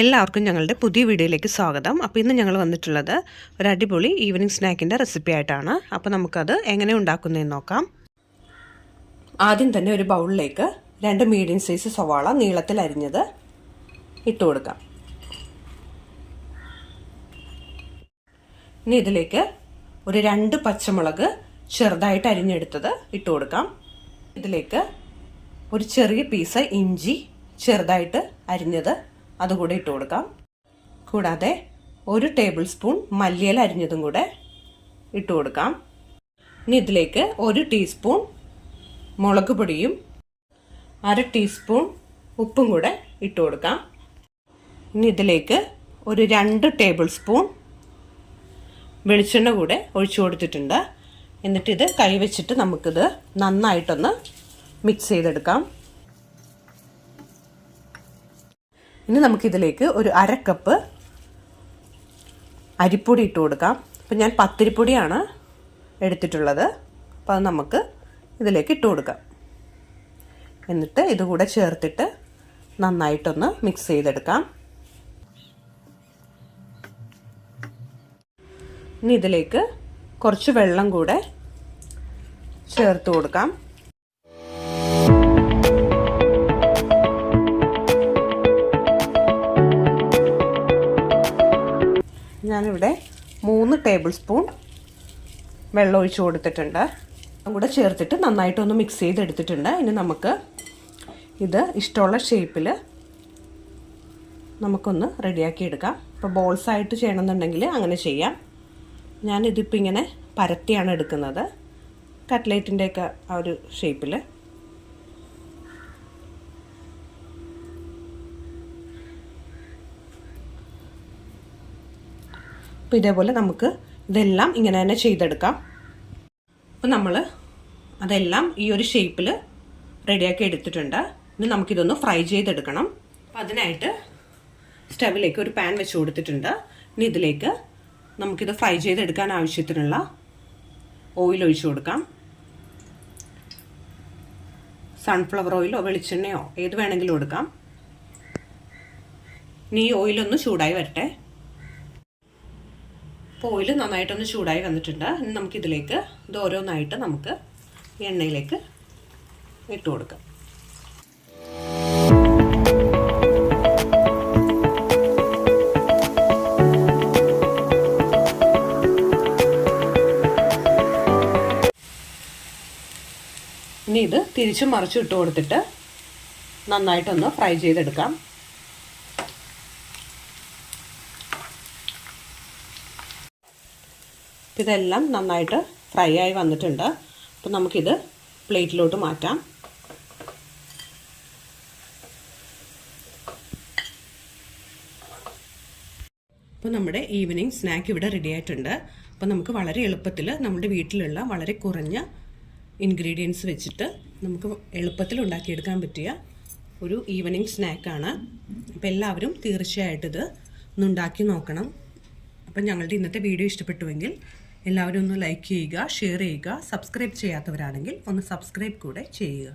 എല്ലാവർക്കും ഞങ്ങളുടെ പുതിയ വീഡിയോയിലേക്ക് സ്വാഗതം. അപ്പോൾ ഇന്ന് ഞങ്ങൾ വന്നിട്ടുള്ളത് ഒരു അടിപൊളി ഈവനിങ് സ്നാക്കിന്റെ റെസിപ്പി ആയിട്ടാണ്. അപ്പോൾ നമുക്കത് എങ്ങനെ ഉണ്ടാക്കുന്നതെന്ന് നോക്കാം. ആദ്യം തന്നെ ഒരു ബൗളിലേക്ക് രണ്ട് മീഡിയം സൈസ് സവാള നീളത്തിൽ അരിഞ്ഞത് ഇട്ട് കൊടുക്കാം. ഇനി ഇതിലേക്ക് ഒരു രണ്ട് പച്ചമുളക് ചെറുതായിട്ട് അരിഞ്ഞെടുത്തത് ഇട്ട് കൊടുക്കാം. ഇതിലേക്ക് ഒരു ചെറിയ പീസ് ഇഞ്ചി ചെറുതായിട്ട് അരിഞ്ഞത് അതുകൂടെ ഇട്ട് കൊടുക്കാം. കൂടാതെ ഒരു ടേബിൾ സ്പൂൺ മല്ലിയില അരിഞ്ഞതും കൂടെ ഇട്ട് കൊടുക്കാം. ഇനി ഇതിലേക്ക് ഒരു ടീസ്പൂൺ മുളക് പൊടിയും അര ടീസ്പൂൺ ഉപ്പും കൂടെ ഇട്ട് കൊടുക്കാം. ഇനി ഇതിലേക്ക് ഒരു രണ്ട് ടേബിൾ സ്പൂൺ വെളിച്ചെണ്ണ കൂടെ ഒഴിച്ചു കൊടുത്തിട്ടുണ്ട്. എന്നിട്ടിത് കൈവച്ചിട്ട് നമുക്കിത് നന്നായിട്ടൊന്ന് മിക്സ് ചെയ്തെടുക്കാം. ഇനി നമുക്കിതിലേക്ക് ഒരു അര കപ്പ് അരിപ്പൊടി ഇട്ട് കൊടുക്കാം. അപ്പം ഞാൻ പത്തിരിപ്പൊടിയാണ് എടുത്തിട്ടുള്ളത്. അപ്പോൾ അത് നമുക്ക് ഇതിലേക്ക് ഇട്ട് കൊടുക്കാം. എന്നിട്ട് ഇതുകൂടെ ചേർത്തിട്ട് നന്നായിട്ടൊന്ന് മിക്സ് ചെയ്തെടുക്കാം. ഇനി ഇതിലേക്ക് കുറച്ച് വെള്ളം കൂടെ ചേർത്ത് കൊടുക്കാം. ഞാനിവിടെ മൂന്ന് ടേബിൾ സ്പൂൺ വെള്ളം ഒഴിച്ചു കൊടുത്തിട്ടുണ്ട്. കൂടെ ചേർത്തിട്ട് നന്നായിട്ടൊന്ന് മിക്സ് ചെയ്തെടുത്തിട്ടുണ്ട്. ഇനി നമുക്ക് ഇത് ഇഷ്ടമുള്ള ഷേപ്പിൽ നമുക്കൊന്ന് റെഡിയാക്കി എടുക്കാം. ഇപ്പോൾ ബോൾസ് ആയിട്ട് ചെയ്യണമെന്നുണ്ടെങ്കിൽ അങ്ങനെ ചെയ്യാം. ഞാനിതിപ്പോൾ ഇങ്ങനെ പരത്തിയാണ് എടുക്കുന്നത്. കട്ട്ലേറ്റിന്റെയൊക്കെ ആ ഒരു ഷേപ്പിൽ അപ്പോൾ ഇതേപോലെ നമുക്ക് ഇതെല്ലാം ഇങ്ങനെ തന്നെ ചെയ്തെടുക്കാം. അപ്പോൾ നമ്മൾ അതെല്ലാം ഈ ഒരു ഷേപ്പിൽ റെഡിയാക്കി എടുത്തിട്ടുണ്ട്. ഇനി നമുക്കിതൊന്ന് ഫ്രൈ ചെയ്തെടുക്കണം. അപ്പം അതിനായിട്ട് സ്റ്റവിലേക്ക് ഒരു പാൻ വെച്ച് കൊടുത്തിട്ടുണ്ട്. ഇനി ഇതിലേക്ക് നമുക്കിത് ഫ്രൈ ചെയ്തെടുക്കാൻ ആവശ്യത്തിനുള്ള ഓയിൽ ഒഴിച്ചു കൊടുക്കാം. സൺഫ്ലവർ ഓയിലോ വെളിച്ചെണ്ണയോ ഏത് വേണമെങ്കിലും കൊടുക്കാം. ഇനി ഈ ഓയിലൊന്ന് ചൂടായി വരട്ടെ. അപ്പോൾ ഓയിൽ നന്നായിട്ടൊന്ന് ചൂടായി വന്നിട്ടുണ്ട്. ഇനി നമുക്കിതിലേക്ക് ഇത് ഓരോന്നായിട്ട് നമുക്ക് എണ്ണയിലേക്ക് ഇട്ട് കൊടുക്കാം. ഇനി ഇത് തിരിച്ചും മറിച്ചും ഇട്ട് കൊടുത്തിട്ട് നന്നായിട്ടൊന്ന് ഫ്രൈ ചെയ്തെടുക്കാം. ഇതെല്ലാം നന്നായിട്ട് ഫ്രൈ ആയി വന്നിട്ടുണ്ട്. അപ്പോൾ നമുക്കിത് പ്ലേറ്റിലോട്ട് മാറ്റാം. അപ്പോൾ നമ്മുടെ ഈവനിങ് സ്നാക്ക് ഇവിടെ റെഡി ആയിട്ടുണ്ട്. അപ്പോൾ നമുക്ക് വളരെ എളുപ്പത്തിൽ നമ്മുടെ വീട്ടിലുള്ള വളരെ കുറഞ്ഞ ഇൻഗ്രീഡിയൻസ് വെച്ചിട്ട് നമുക്ക് എളുപ്പത്തിൽ ഉണ്ടാക്കിയെടുക്കാൻ പറ്റിയ ഒരു ഈവനിങ് സ്നാക്കാണ്. അപ്പോൾ എല്ലാവരും തീർച്ചയായിട്ടും ഇത് ഒന്ന് ഉണ്ടാക്കി നോക്കണം. അപ്പം ഞങ്ങളുടെ ഇന്നത്തെ വീഡിയോ ഇഷ്ടപ്പെട്ടുവെങ്കിൽ എല്ലാവരും ഒന്ന് ലൈക്ക് ചെയ്യുക ഷെയർ ചെയ്യുക സബ്സ്ക്രൈബ് ചെയ്യാത്തവരാണെങ്കിൽ ഒന്ന് സബ്സ്ക്രൈബ് കൂടെ ചെയ്യുക.